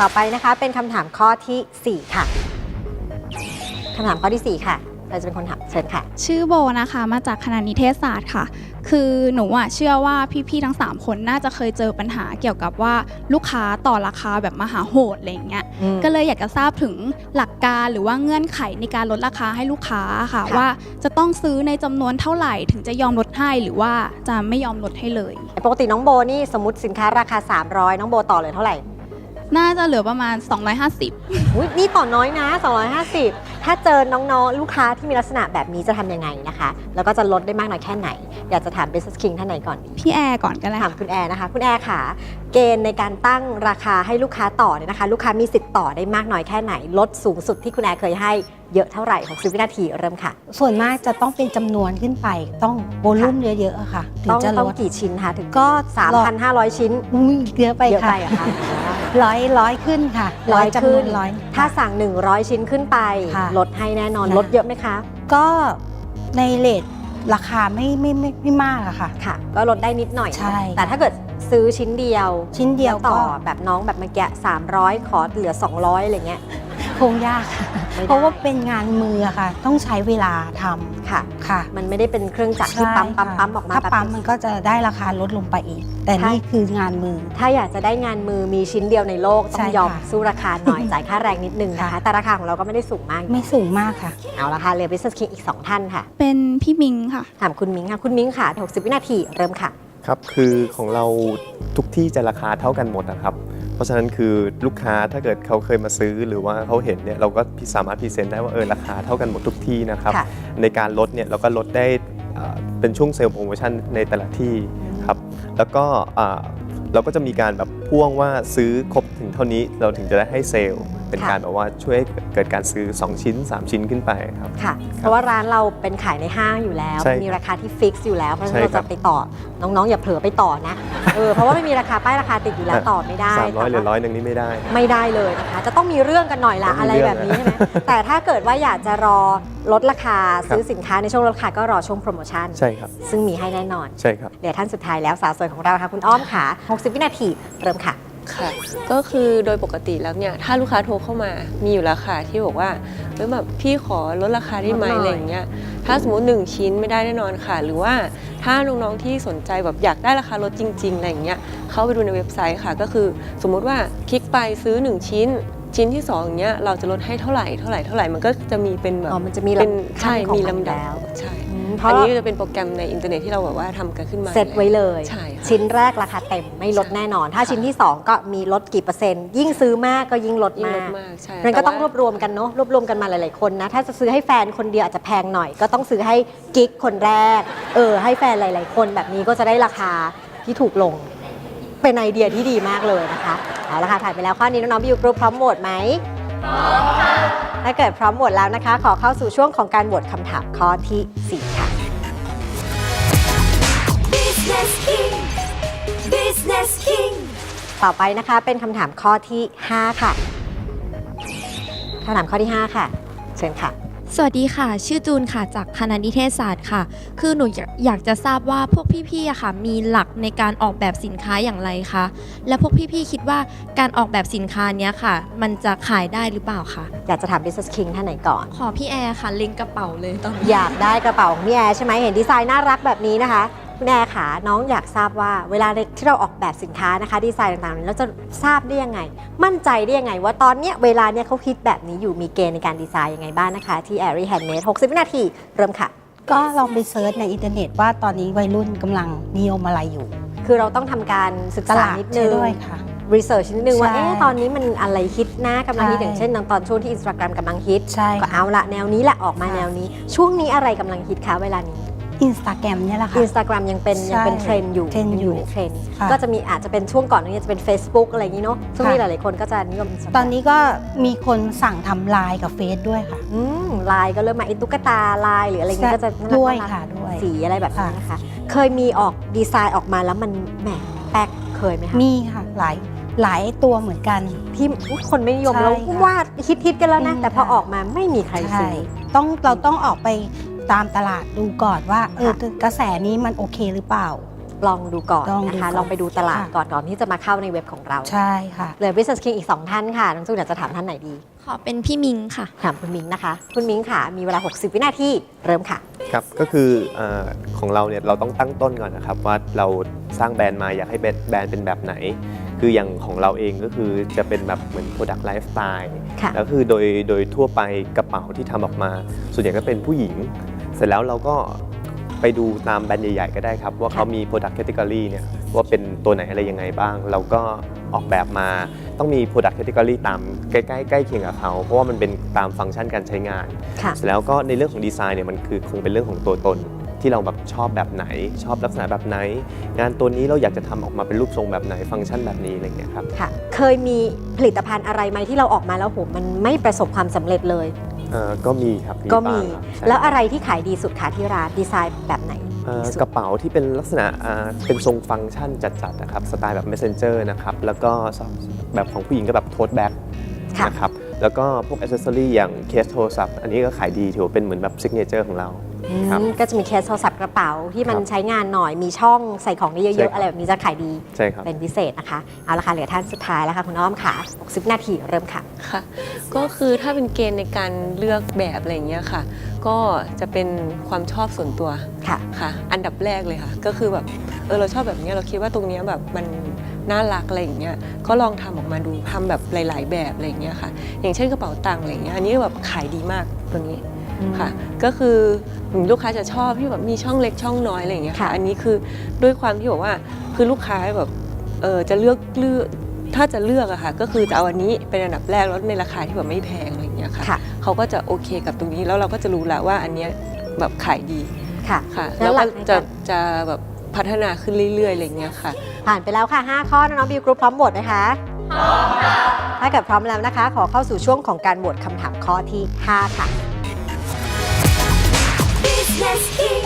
ต่อไปนะคะเป็นคำถามข้อทีสี่4 ค่ะคำถามข้อทีสี่ 4 ค่ะ เราจะเป็นคนถามเชิญค่ะ ชื่อโบนะคะมาจากคณะนิเทศศาสตร์ค่ะ คือหนูอะเชื่อว่าพี่ๆทั้ง 3 คนน่าจะเคยเจอปัญหาเกี่ยวกับว่าลูกค้าต่อราคาแบบมหาโหดอะไรอย่างเงี้ยก็เลยอยากจะทราบถึงหลักการหรือว่าเงื่อนไขในการลดราคาให้ลูกค้าค่ะ ค่ะ ว่าจะต้องซื้อในจำนวนเท่าไหร่ถึงจะยอมลดให้หรือว่าจะไม่ยอมลดให้เลย ปกติน้องโบนี่สมมติสินค้าราคา 300 น้องโบต่อเลยเท่าไหร่ น่าจะเหลือประมาณ 250 อุ๊ยนี่ต่อน้อยนะ 250 ถ้าเจอน้องๆ ลูกค้าที่มีลักษณะแบบนี้จะทำยังไงนะคะ แล้วก็จะลดได้มากน้อยแค่ไหน อยากจะถาม Business King ท่านไหนก่อนดี พี่แอร์ก่อนก็ได้ถามค่ะคุณแอร์นะคะ คุณแอร์ค่ะ เกณฑ์ในการตั้งราคาให้ลูกค้าต่อเนี่ยนะคะ ลูกค้ามีสิทธิ์ต่อได้มากน้อยแค่ไหน ลดสูงสุดที่คุณแอร์เคยให้เยอะเท่าไหร่60วินาทีเริ่มค่ะ ส่วนมากจะต้องเป็นจำนวนขึ้นไป ต้องโวลุ่มเยอะๆอะค่ะ ถึงต้องจะลต้องด กี่ชิ้นคะถึงก็ 3,500 ชิ้น อุ้ยเยอะไปเยอะไปค่ะอะคะ ร้อยร้อยขึ้นค่ะร้อยจำนขึ้วนนร้อย ถ้าสั่ง 100 ชิ้นขึ้นไป ค่ะลดให้แน่นอนค่ะ ลดเยอะไหมคะก็ในเลทราคาไม่ไม่ไม่ไม่มากอะค่ะ ค่ะ ก็ลดได้นิดหน่อยใช่ แต่ถ้าเกิดซื้อชิ้นเดียวชิ้นเดียวแล้ต่ก็อแบบน้องแบบเมื่อกี้300 ขอเหลือ 200อะไรเงี้ย คงยากค่ะไม่ได้ เพราะว่าเป็นงานมืออะค่ะ ต้องใช้เวลาทำค่ะ ค่ะมันไม่ได้เป็นเครื่องจักรที่ใช่ปั๊มปั๊มค่ะปั๊มออกมาถ้าแบบปั๊มมันก็จะได้ราคาลดลงไปอีก แต่ใช่นี่คืองานมือ ถ้าอยากจะได้งานมือมีชิ้นเดียวในโลก ต้อใช่งยอมค่ะสู้ราคาหน่อย จ่ายค่าแรงนิดนึงนะคะ ค่ะ แต่ราคาของเราก็ไม่ได้สูงมาก ไม่สูงมากค่ะ เอาละค่ะเรียน Business King อีก 2 ท่านค่ะ เป็นพี่มิงค่ะ ถามคุณมิ้งค่ะ คุณมิ้งค่ะ 60 วินาทีเริ่มค่ะ ครับ คือของเราทุกที่จะราคาเท่ากันหมดนะครับเพ ราะฉะนั้นคือลูกค้าถ้าเกิดเขาเคยมาซื้อหรือว่าเขาเห็นเนี่ยเราก็สามารถพรีเซนต์ได้ว่าเออราคาเท่ากันหมดทุกที่นะครับ ค่ะ ในการลดเนี่ยเราก็ลดได้เอ่อเป็นช่วงเซลล์โปรโมชั่นในแต่ละที่ครับ แล้วก็อ่าเราก็จะมีการแบบ พ่วงว่าซื้อครบถึงเท่านี้เราถึงจะได้ให้เซลล์ เป็นค่ะการแบบว่าช่วยให้เกิดการซื้อ 2 ชิ้น 3 ชิ้นขึ้นไปครับค่ะ เพราะว่าร้านเราเป็นขายในห้างอยู่แล้วใช่มีราคาที่ฟิกซ์อยู่แล้ว เพราะฉะนั้นใช่เราครัจะบไปต่อน้องๆ อย่าเผลอไปต่อนะเออเพราะว่าไม่มีราคาป้ายราคาติดอยู่แล้วต่อไม่ได้สามร้อยหรือแต่ว่าร้อยหนึ่งนี่ไม่ได้ ไม่ได้เลยนะคะ จะต้องมีเรื่องกันหน่อยละต้องมีอะไรเรื่แบองบนี้ใช่ไหมแต่ถ้าเกิดว่าอยากจะรอลดราคาซื้อสินค้าในช่วงลดราคาก็รอช่วงโปรโมชั่นใช่ครับซึ่งมีให้แน่นอนใช่ครับเดี๋ยวท่านสุดท้ายแล้วสาวสวยของเราค่ะคุณอ้อมค่ะ60 วินาทีเริ่มค่ะ ค่ะ ก็คือโดยปกติแล้วเนี่ยถ้าลูกค้าโทรเข้ามามีอยู่แล้วค่ะที่บอกว่าเฮ้ยแบบพี่ขอลดราคาได้ไหมลดหน่อย อะไรอย่างเงี้ยถ้าสมมติ 1 ชิ้นไม่ได้แน่นอนค่ะ หรือว่าถ้าน้องๆที่สนใจแบบอยากได้ราคาลดจริงๆอะไรอย่างเงี้ยเข้าไปดูในเว็บไซต์ค่ะ ก็คือสมมุติว่าคลิกไปซื้อ 1 ชิ้น ชิ้นที่2อย่างเงี้ยเราจะลดให้เท่าไหร่เท่าไหร่เท่าไหร่มันก็จะมีเป็นแบบอ๋อมันจะมีเป็นลำใช่ขั้นของมีมันลำดับแล้ว ใช่อืม เพอัราะนนี้จะเป็นโปรแกรมในอินเทอร์เน็ตที่เราแบบว่าทำกันขึ้นมาเซตไว้เลยใช่ค่ะชิ้นแรกราคาเต็มไม่ลดแน่นอน ถ้าชิ้นที่ 2 ก็มีลดกี่เปอร์เซ็นต์ ยิ่งซื้อมากก็ยิ่งลดยิ่งมาลกดมากใช่มันก็ต้องรแต่วบรวมกันเนาะรวบรวมกันมาหลาย ๆ คนนะ ถ้าจะซื้อให้แฟนคนเดียวอาจจะแพงหน่อย ก็ต้องซื้อให้กิ๊กคนแรก เออ ให้แฟนหลาย ๆ คนแบบนี้ก็จะได้ราคาที่ถูกลง เป็นไอเดียที่ดีมากเลยนะคะเอาละค่ะผ่านไปแล้วข้อนี้น้องๆบิวกรุ๊ปพร้อมโหวตไหมพร้อมค่ะ ถ้าเกิดพร้อมโหวตแล้วนะคะ ขอเข้าสู่ช่วงของการโหวตคำถามข้อทีสี่ 4 ค่ะ Business King Business King ต่อไปนะคะเป็นคำถามข้อที่ 5 ค่ะคำถามข้อที่ 5 ค่ะ เชิญค่ะ สวัสดีค่ะ ชื่อจูนค่ะจากคณะนิเทศศาสตร์ค่ะ คือหนูอยากอยากจะทราบว่าพวกพี่ๆอะค่ะ มีหลักในการออกแบบสินค้าอย่างไรคะและพวกพี่ๆคิดว่าการออกแบบสินค้าเนี้ยค่ะ มันจะขายได้หรือเปล่าคะอยากจะถาม Business King ท่านไหนก่อน ขอพี่แอร์ค่ะเล็งกระเป๋าเลยตอนนี้อยากได้กระเป๋าของพี่แอร์ใช่ไหมเห็นดีไซน์น่ารักแบบนี้นะคะ คุณแอร์ค่ะน้องอยากทราบว่าเวลาที่เราออกแบบสินค้านะคะ ดีไซน์ต่างๆเราจะทราบได้ยังไง มั่นใจได้ยังไง ว่าตอนเนี้ยเวลาเนี้ยเขาคิดแบบนี้อยู่มีเกณฑ์ในการดีไซน์ยังไงบ้างนะคะที่ Airy Handmade 60 วินาที เริ่มค่ะ ก็ลองไปเซิร์ชในอินเทอร์เน็ตว่าตอนนี้วัยรุ่นกำลังนิยมอะไรอยู่ คือเราต้องทำการศึกตษาลาดนิดใช่นึงด้วยค่ะ รีเสิร์ชนิดนึงว่า ใช่เอ๊ะ ตอนนี้มันอะไรฮิตนะกำลังฮิตใช่ อย่างเช่น ตอนช่วงที่ Instagram กำลังฮิต ใช่ก็ค่ะ เอาละแนวนี้แหละออกมาค่ะ แนวนี้ ช่วงนี้อะไรกำลังฮิตคะเวลานี้ อินสตาแกรมเนี่ยแหละค่ะ Instagram ยังเป็นใช่ยังเป็นเทรนด์อยู่เทรนด์อยู่ในเทรนด์ค่ะ ก็จะมีอาจจะเป็นช่วงก่อนนี้จะเป็น Facebook อะไรอย่างนี้เนาะช่วงนี้หค่ะลายๆคนก็จะนิยม Instagram ตอนนี้ก็มีคนสั่งทำไลน์กับเฟซด้วยค่ะ อืมลายก็เริ่มมาไอ้ตุ๊กตาลายหรืออะไรเงี้ยก็จะน่ารักด้วยน่ารักค่ะด้วยสีอะไรแบบนี้นะคะ เคยมีออกดีไซน์ออกมาแล้วมันแหมแป๊กเคยไหมคะมีค่ะหลายหลายตัวเหมือนกัน ที่คนไม่นิยมใช่แล้วค่ะวาดฮิตฮิตๆกันแล้วนะอืมแต่พอค่ะ ออกมาไม่มีใครใช่ซื้อต้องเราต้องออกไป ตามตลาดดูก่อนว่าเออค่ะกระแสนี้มันโอเคหรือเปล่า ลองดูก่อนลองดูนะคะ ก่อนลองไปดูตลาดค่ะ ก่อนก่อนที่จะมาเข้าในเว็บของเราใช่ค่ะ เหลือ Business King อีก 2 ท่านค่ะ น้องจูนอยากจะถามท่านไหนดี ขอเป็นพี่มิงค่ะ ถามคุณมิงนะคะ คุณมิงค่ะ มีเวลา 60 วินาที เริ่มค่ะ ครับก็คืออาของเราเนี่ยเราต้องตั้งต้นก่อนนะครับว่าเราสร้างแบรนด์มาอยากให้แบรนด์แบรนด์เป็นแบบไหน คืออย่างของเราเองก็คือจะเป็นแบบเหมือน Product Lifestyle ค่ะ แล้วคือโดยโดยทั่วไปกระเป๋าที่ทำออกมา ส่วนใหญ่ก็เป็นผู้หญิงเสร็จแล้วเราก็ไปดูตามแบรนด์ใหญ่ๆก็ได้ครับ ว่าเขามี Product Category เนี่ยว่าเป็นตัวไหนอะไรยังไงบ้าง เราก็ออกแบบมาต้องมี Product Category ตามใกล้ๆใกล้เคียงกับเขา เพราะว่ามันเป็นตามฟังก์ชันการใช้งาน ค่ะ เสร็จแล้วก็ในเรื่องของดีไซน์เนี่ยมันคือคงเป็นเรื่องของตัวตน ที่เราแบบชอบแบบไหน ชอบลักษณะแบบไหน งานตัวนี้เราอยากจะทำออกมาเป็นรูปทรงแบบไหนฟังก์ชันแบบนี้อะไรอย่างเงี้ยครับ ค่ะ เคยมีผลิตภัณฑ์อะไรไหมที่เราออกมาแล้วโหมันไม่ประสบความสำเร็จเลย เอ่อก็มีครับก็มี บ้างครับใช่แล้วอะไรที่ขายดีสุดคะที่ร้านดีไซน์แบบไหนเอ่อดีสุดกระเป๋าที่เป็นลักษณะอ่าเป็นทรงฟังก์ชันจัดๆนะครับสไตล์แบบ messenger นะครับแล้วก็แบบของผู้หญิงก็แบบโท e แบ็กค่ะนะครับแล้วก็พวกอ c เซสซอรี่อย่างเคสโทรศัพท์อันนี้ก็ขายดีถือว่าเป็นเหมือนแบบซิกเนเจอร์ของเรา อืมครับก็จะมีเคสโทรศัพท์กระเป๋าที่มันครับ ใช้งานหน่อยมีช่องใส่ของได้เยใช่ครัอะบๆอะไรแบบนี้จะขายดีใช่ครับ เป็นพิเศษนะคะ เอาละค่ะเหลือท่านสุดท้ายแล้วค่ะคุณอ้อมค่ะ 60 นาทีเริ่มค่ะ ค่ะ ก็คือถ้าเป็นเกณฑ์ในการเลือกแบบอะไรอย่างเงี้ยค่ะ ก็จะเป็นความชอบส่วนตัวค่ะ ค่ะ อันดับแรกเลยค่ะ ก็คือแบบเออเราชอบแบบเนี้ยเราคิดว่าตรงเนี้ยแบบมันน่ารักอะไรอย่างเงี้ยก็ลองทำออกมาดูทำแบบหลาย ๆ แบบอะไรอย่างเงี้ยค่ะ อย่างเช่นกระเป๋าตังค์อะไรอย่างเงี้ยอันนี้แบบขายดีมากตัวนี้ ค่ะ ก็คือลูกค้าจะชอบที่แบบมีช่องเล็กช่องน้อยอะไรอย่างเงี้ยค่ะค่ะ อันนี้คือด้วยความที่บอกว่าคือลูกค้าแบบเออจะเลือกเลือกถ้าจะเลือกอะค่ะก็คือจะเอาอันนี้เป็นอันดับแรกแล้วในราคาที่แบบไม่แพงอะไรอย่างเงี้ยค่ะค่ะเขาก็จะโอเคกับตรงนี้แล้วเราก็จะรู้แล้วว่าอันเนี้ยแบบขายดีค่ะค่ะ แล้แล้ววหลัก็กในจะการจะแบบพัฒนาขึ้นเรื่อยๆอะไรอย่างเงี้ยค่ะ ผ่านไปแล้วค่ะ 5 ข้อน้องๆบิวกรุ๊ปพร้อมโหวตไหมคะพร้อมค่ะถ้าเกิดพร้อมแล้วนะคะ ขอเข้าสู่ช่วงของการโหวตคำถามข้อที่ 5 ค่ะ Business King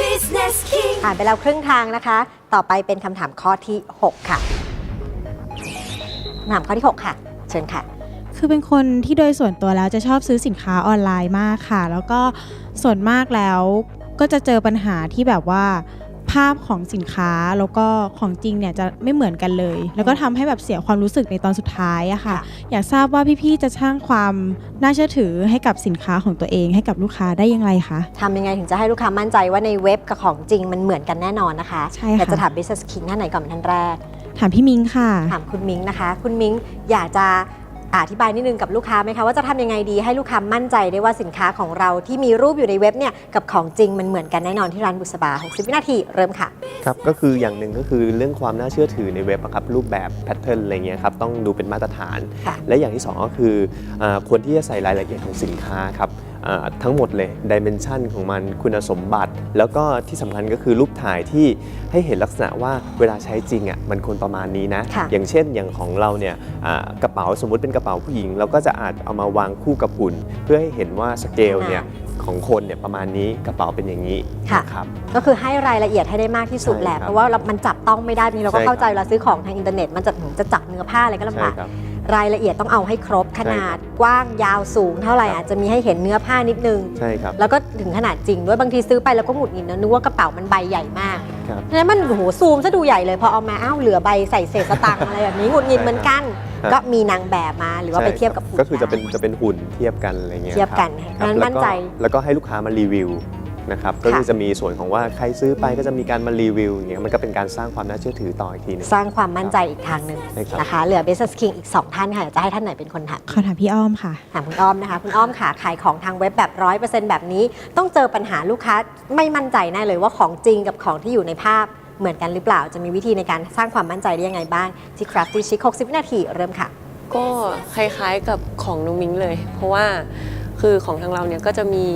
Business King ผ่านไปแล้วครึ่งทางนะคะ ต่อไปเป็นคำถามข้อที่ 6 ค่ะคำถามข้อที่ 6 ค่ะ เชิญค่ะ คือเป็นคนที่โดยส่วนตัวแล้วจะชอบซื้อสินค้าออนไลน์มากค่ะ แล้วก็ส่วนมากแล้วก็จะเจอปัญหาที่แบบว่า ภาพของสินค้าแล้วก็ของจริงเนี่ยจะไม่เหมือนกันเลย แล้วก็ทำให้แบบเสียความรู้สึกในตอนสุดท้ายอะค่ะ อยากทราบว่าพี่ๆจะสร้างความน่าเชื่อถือให้กับสินค้าของตัวเองให้กับลูกค้าได้อย่างไรคะทำยังไงถึงจะให้ลูกค้ามั่นใจว่าในเว็บกับของจริงมันเหมือนกันแน่นอนนะคะใช่ค่ะอยากจะถาม Business King ท่านไหนก่อนเป็นท่านแรก ถามพี่มิงค่ะ ถามคุณมิ้งนะคะ คุณมิ้งอยากจะ อธิบายนิดนึงกับลูกค้าไหมคะว่าจะทำยังไงดีให้ลูกค้ามั่นใจได้ว่าสินค้าของเราที่มีรูปอยู่ในเว็บเนี่ยกับของจริงมันเหมือนกันแน่นอนที่ร้านบุษบา 60 วินาทีเริ่มค่ะครับก็คืออย่างหนึ่งก็คือเรื่องความน่าเชื่อถือในเว็บอะครับรูปแบบแพทเทิร์นอะไรเงี้ยครับต้องดูเป็นมาตรฐานค่ะและอย่างที่สองก็คืออาควรที่จะใส่รายละเอียดของสินค้าครับอ่า ทั้งหมดเลยดิเมนชันของมันคุณสมบัติ แล้วก็ที่สำคัญก็คือรูปถ่ายที่ให้เห็นลักษณะว่าเวลาใช้จริงอะมันควรประมาณนี้นะค่ะอย่างเช่นอย่างของเราเนี่ยอ่ากระเป๋าสมมุติเป็นกระเป๋าผู้หญิง เราก็จะอาจเอามาวางคู่กับหุ่น เพื่อให้เห็นว่าสเกลเนี่ยของคนเนี่ยประมาณนี้กระเป๋าเป็นอย่างนี้ค่ะนะครับก็คือให้รายละเอียดให้ได้มากที่สุดใช่แหละครับเพราะว่าเรามันจับต้องไม่ได้บางทีเราก็ใช่ครับเข้าใจเวลาซื้อของทางอินเทอร์เน็ตมันจะถึงจะจับเนื้อผ้าอะไรก็ลำใช่บากค รับรายละเอียดต้องเอาให้ครบขนาดใช่ครับกว้างยาวสูง เท่าไหร่ครับอาจจะมีให้เห็นเนื้อผ้านิดนึง ใช่ครับ แล้วก็ถึงขนาดจริงด้วยบางทีซื้อไปแล้วก็หงุดหงิดนะนึกว่ากระเป๋ามันใบใหญ่มากครับฉะนั้นมันโอ้โหซูมซะดูใหญ่เลยพอเอามาอ้าวเหลือใบใส่เศษสตังค์อะไรแบบนี้หงุดหงิดเหมือนกันครับก็มีนางแบบมาหรือว่าไปเทียบกับหุ่นก็คือจะเป็นได้จะเป็นหุ่นเทียบกันอะไรเงี้ยเทียบกันคเพราะฉะนั้นแล้วก็มั่นใจแล้วก็ให้ลูกค้ามารีวิว นะครับก็คือค่ะจะมีส่วนของว่าใครซื้อไปก็จะมีการมารีวิวอย่างเงี้ยมันก็เป็นการสร้างความน่าเชื่อถือต่ออีกทีหนึง สร้างความมั่นใจอีกทางหนึ่งใช่ครับ นะคะ เหลือ Business King อีก 2 ท่านค่ะอยากจะให้ท่านไหนเป็นคนถามขอถามพี่อ้อมค่ะ ถามคุณอ้อมนะคะ คุณอ้อมค่ะ ขายของทางเว็บแบบร้อยเปอร์เซ็นต์แบบนี้ ต้องเจอปัญหาลูกค้าไม่มั่นใจแน่เลยว่าของจริงกับของที่อยู่ในภาพเหมือนกันหรือเปล่า จะมีวิธีในการสร้างความมั่นใจได้ยังไงบ้าง ที่ Crafty Chic 60 วินาทีเริ่มค่ะ ก็คล้ายๆกับของน้องมิงเลย เพราะว่า คือของทางเราเนี่ยก็จะมี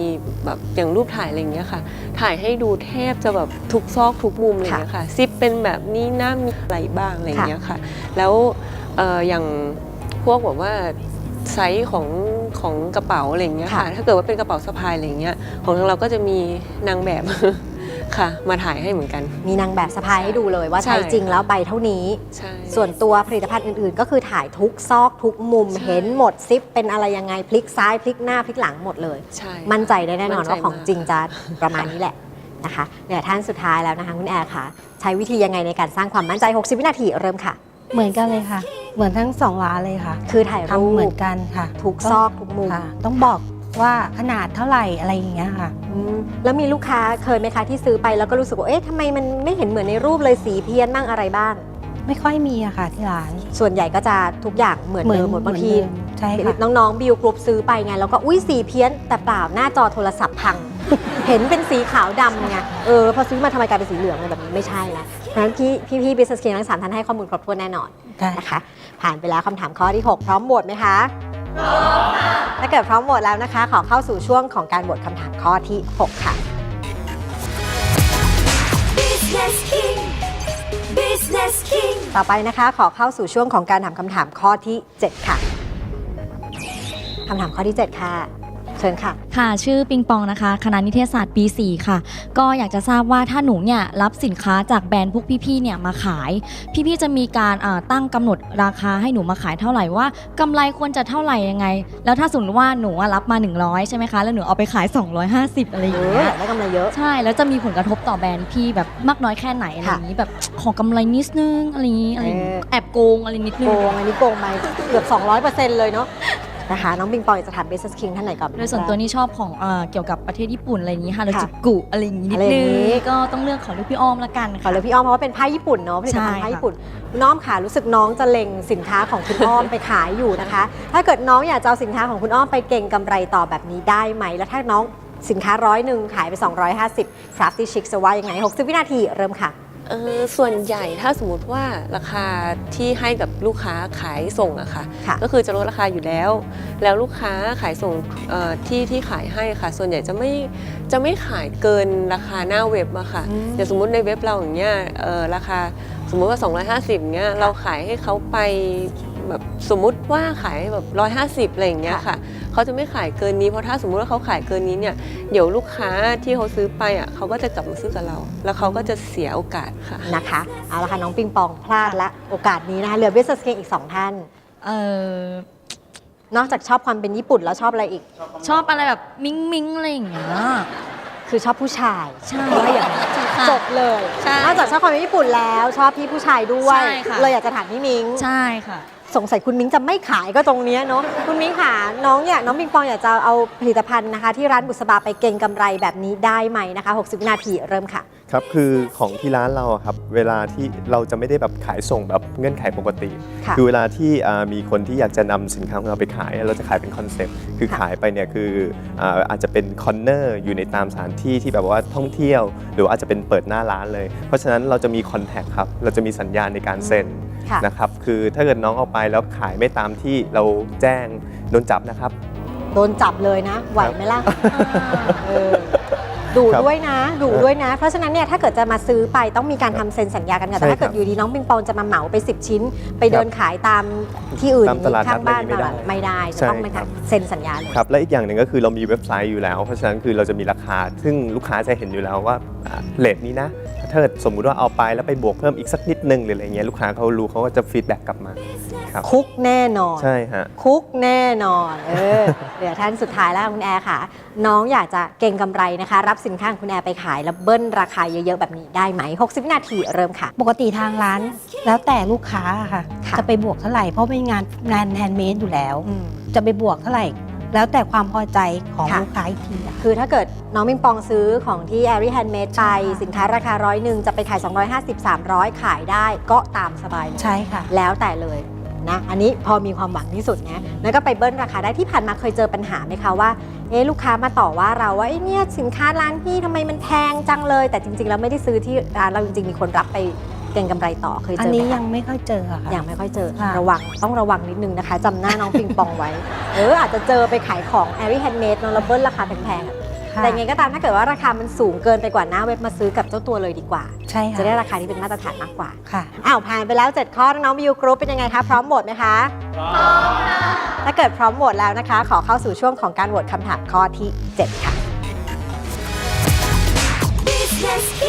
แบบอย่างรูปถ่ายอะไรอย่างเงี้ยค่ะ ถ่ายให้ดูแทบจะแบบทุกซอกทุกมุมอะไรอย่างเงี้ยค่ะซิปเป็นแบบนี้หน้ามีอะไรบ้างอะไรอย่างเงี้ยค่ะ แล้วเอ่ออย่างพวกแบบว่าไซส์ของของกระเป๋าอะไรอย่างเงี้ยค่ะค่ะ ถ้าเกิดว่าเป็นกระเป๋าสะพายอะไรอย่างเงี้ยของทางเราก็จะมีนางแบบ ค่ะ มาถ่ายให้เหมือนกัน มีนางแบบสะพายให้ดูเลยว่าใช่ใช้จริงแล้วใบเท่านี้ ใช่ ส่วนตัวผลิตภัณฑ์อื่นๆ ก็คือถ่ายทุกซอกทุกมุมใช่เห็นหมดซิปเป็นอะไรยังไงพลิกซ้ายพลิกหน้าพลิกหลังหมดเลย ใช่ มั่นใจได้แน่นอนมั่นใจว่าของมากจริงจะประมาณนี้แหละนะคะเหลือท่านสุดท้ายแล้วนะคะคุณแอร์ค่ะ ใช้วิธียังไงในการสร้างความมั่นใจ 60 วินาทีเริ่มค่ะ เหมือนกันเลยค่ะ เหมือนทั้งสองร้านเลยค่ะ คือถ่ายรูทำเหมือปนกันค่ะ ทุกซอกทุกมุมค่ะต้องบอก ว่าขนาดเท่าไหร่อะไรอย่างเงี้ยค่ะ อืมแล้วมีลูกค้าเคยไหมคะที่ซื้อไปแล้วก็รู้สึกว่าเอ๊ะทำไมมันไม่เห็นเหมือนในรูปเลยสีเพี้ยนบ้างอะไรบ้าง ไม่ค่อยมีอะค่ะที่ร้านส่วนใหญ่ก็จะทุกอย่างเหมือนเดิมหมดบางทีเหมือนเดิมใช่ค่ะ น้องๆบิวกรุ๊ปซื้อไปไงแล้วก็อุ้ยสีเพี้ยนแต่เปล่าหน้าจอโทรศัพท์พัง เห็นเป็นสีขาวดำไงเออพอซื้อมาทำไมกลายเป็นสีเหลืองอะไรแบบนี้ไม่ใช่นะเพราะฉะนั้นพี่พี่พี่บิสเคียทั้งสามท่านให้ข้อมูลครบถ้วนแน่นอน ได้ นะคะผ่านไปแล้วคำถามข้อที่ 6 พร้อมโหวตไหมคะพร้อมค่ะถ้า เกิดพร้อมโหวตแล้วนะคะ ขอเข้าสู่ช่วงของการโหวตคำถามข้อที่ 6 ค่ะ Business King Business King ต่อไปนะคะ ขอเข้าสู่ช่วงของการถามคำถามข้อที่ 7 ค่ะคำถามข้อที่ 7 ค่ะ เชิญค่ะ ค่ะ ชื่อปิงปองนะคะ คณะนิเทศศาสตร์ปี 4 ค่ะ ก็อยากจะทราบว่าถ้าหนูเนี่ยรับสินค้าจากแบรนด์พวกพี่ๆ เนี่ยมาขาย พี่ๆ จะมีการอ่าตั้งกำหนดราคาให้หนูมาขายเท่าไหร่ว่ากำไรควรจะเท่าไหร่ยังไง แล้วถ้าสมมติว่าหนูอะรับมา 100 ใช่ไหมคะ แล้วหนูเอาไปขาย 250 อะไรอเอย่างอเงี้อยยากได้กำไรเยอะ ใช่ แล้วจะมีผลกระทบต่อแบรนด์พี่แบบมากน้อยแค่ไหนอะไรอย่างนี้แบบขอกำไรนิดนึงอะไรอย่างนี้อะไรอย่างงี้เออ แอบโกงอะไรนิดนึโกงง อันนี้โกงไปเกือบ 200%เลยเนาะ นะคะน้องปิงปองอยากจะถาม Business King ท่านไหนก่อน โดยส่วนตัวนี่ชอบของเอ่อเกี่ยวกับประเทศญี่ปุ่นอะไรอย่างนี้ฮาราค่ะจูกุอะไรอย่างนี้นิดอะไรอนึย่างนี้งก็ต้องเลือกของลูกพี่อ้อมละกันขอค่ะ เลยพี่อ้อมเพราะว่าเป็นผ้าญี่ปุ่นเนาะผลิตภัณฑ์ใช่ผ้าค่ะญี่ปุ่นคุณอ้อมค่ะรู้สึกน้องจะเล็งสินค้าของคุณอ้อม ไปขายอยู่นะคะ ถ้าเกิดน้องอยากจะเอาสินค้าของคุณอ้อมไปเก่งกำไรต่อแบบนี้ได้ไหม แล้วถ้าน้องสินค้าร้อยหนึ่งขายไป 250 Crafty Chic จะว่ายังไง 60 วินาทีเริ่มค่ะ เออส่วนใหญ่ถ้าสมมติว่าราคาที่ให้กับลูกค้าขายส่งอะค่ะ ค่ะ ก็คือจะลดราคาอยู่แล้ว แล้วลูกค้าขายส่งเอ่อที่ที่ขายให้ค่ะ ส่วนใหญ่จะไม่จะไม่ขายเกินราคาหน้าเว็บอะค่ะอืม อย่างสมมุติในเว็บเราอย่างเงี้ยเอ่อราคาสมมุติว่า 250เงี้ยเราขายให้เขาไปแบบสมมุติว่าขายแบบ150อะไรอย่างเงี้ยค่ะ เขาจะไม่ขายเกินนี้เพราะถ้าสมมุติว่าเขาขายเกินนี้เนี่ยเดี๋ยวลูกค้าที่เขาซื้อไปอะเขาก็จะกลับมาซื้อกับเรา แล้วเขาก็จะเสียโอกาสค่ะนะคะเอาละค่ะน้องปิงปองพลาดละโอกาสนี้นะคะเหลือ Business King อีก2ท่านเออนอกจากชอบความเป็นญี่ปุ่นแล้วชอบอะไรอีก ชอบอะไรแบบมิ้งมิ้งๆอะไรอย่างเงี้ยคือชอบผู้ชายใช่ว่าอย่างนั้นค่ะจบเลยใช่นอกจากชอบความเป็นญี่ปุ่นแล้ว ชอบพี่ผู้ชายด้วยใช่ค่ะเลยอยากจะถามพี่มิงใช่ค่ะ สงสัยคุณมิ้งจะไม่ขายก็ตรงเนี้ยเนาะคุณมิ้งค่ะน้องอยากน้องปิงปองอยากจะเอาผลิตภัณฑ์นะคะ ที่ร้านบุษบาไปเก่งกำไรแบบนี้ได้ไหมนะคะ 60วินาทีเริ่มค่ะ ครับคือของที่ร้านเราอะครับเวลาที่เราจะไม่ได้แบบขายส่งแบบเงื่อนไขปกติค่ะอเวลาที่อ่ามีคนที่อยากจะนำสินค้าของเราไปขายเราจะขายเป็นคอนเซปต์คือค่ะ ขายไปเนี่ยคืออาอาจจะเป็นคอนเนอร์อยู่ในตามสถานที่ที่แบบว่าท่องเที่ยว หรือว่าอาจจะเป็นเปิดหน้าร้านเลย เพราะฉะนั้นเราจะมีคอนแทคครับเราจะมีสัญญาณในการเซ็น ค่ะนะครับคือถ้าเกิดน้องเอาไปแล้วขายไม่ตามที่เราแจ้งโดนจับนะครับ โดนจับเลยนะ ไหวไหมล่ะเออ ดูครับด้วยนะดูด้วยนะ เพราะฉะนั้นเนี่ยถ้าเกิดจะมาซื้อไปต้องมีการทำเซ็นสัญญากันก่อนแต่ใช่ถ้าเกิดครับอยู่ดีน้องปิงปองจะมาเหมาไป 10 ชิ้น ไปเดินขายตามที่อื่นตามตลาดนัดข้างบ้านอะไรอย่างงี้มาไม่ได้ไม่ได้จะใช่ต้องมาครับ เซ็นสัญญาเลย ครับและอีกอย่างหนึ่งก็คือเรามีเว็บไซต์อยู่แล้ว เพราะฉะนั้นคือเราจะมีราคา ซึ่งลูกค้าจะเห็นอยู่แล้วว่าเลทนี้นะ ถ้าเกิดสมมุติว่าเอาไปแล้วไปบวกเพิ่มอีกสักนิดนึงหรืออะไรเงี้ยลูกค้าเขารู้เขาก็จะฟีดแบ็กกลับมาครับคุกแน่นอน ใช่ฮะ คุกแน่นอน เออ เดี๋ยวท่านสุดท้ายแล้วคุณแอร์ค่ะ น้องอยากจะเก่งกำไรนะคะ รับสินค้าของคุณแอร์ไปขายแล้วเบิ้ลราคาเยอะๆแบบนี้ได้ไหม 60 วินาทีเริ่มค่ะ ปกติทางร้านแล้วแต่ลูกค้าค่ะ ค่ะ จะไปบวกเท่าไหร่ เพราะเป็นงานงานแฮนด์เมดอยู่แล้ว อืม จะไปบวกเท่าไหร่ แล้วแต่ความพอใจของค่ะ ลูกค้าอีกทีอะ คือถ้าเกิดน้องมิงปองซื้อของที่ a อ r y Handmade ไป ใช่ สินค้าราคาร้อยหนึ่งจะไปขาย 250 300 ขายได้ก็ตามสบายเลยใช่ค่ะ แล้วแต่เลย นะอันนี้พอมีความหวังที่สุดนะแล้วก็ไปเบิ้ลราคาได้ที่ผ่านมาเคยเจอปัญหาไหมคะว่าเอ๊ะลูกค้ามาต่อว่าเราว่าเอ๊ะเนี่ยสินค้าร้านพี่ทำไมมันแพงจังเลย แต่จริงๆแล้วไม่ได้ซื้อที่ร้านเราจริงๆมีคนรับไปเก็งกำไรต่อเคยอัเจนอนี้ไหมยัคะงไม่ค่อยเจอค่ะยังไม่ค่อยเจอค่ะระวังต้องระวังนิดนึงนะคะจำหน้าน้องปิงปองไว้ เอออาจจะเจอไปขายของ a อ r y Handmade เนอะแล้วเบิ้ลราคาแพงๆอะ ค่ะแต่ยังไงก็ตามถ้าเกิดว่าราคามันสูงเกินไปกว่าหน้าเว็บมาซื้อกับเจ้าตัวเลยดีกว่า ใช่ค่ะจะได้ราคาที่เป็นมาตรฐานมากกว่า ค่ะ อ้าวผ่านไปแล้ว 7 ข้อน้องบิวกรุ๊ปเป็นยังไงคะพร้อมโหวตไหมคะ พร้อมค่ะถ้าเกิดพร้อมโหวตแล้วนะคะ ขอเข้าสู่ช่วงของการโหวตคำถามข้อที่ 7 ค่ะ Business King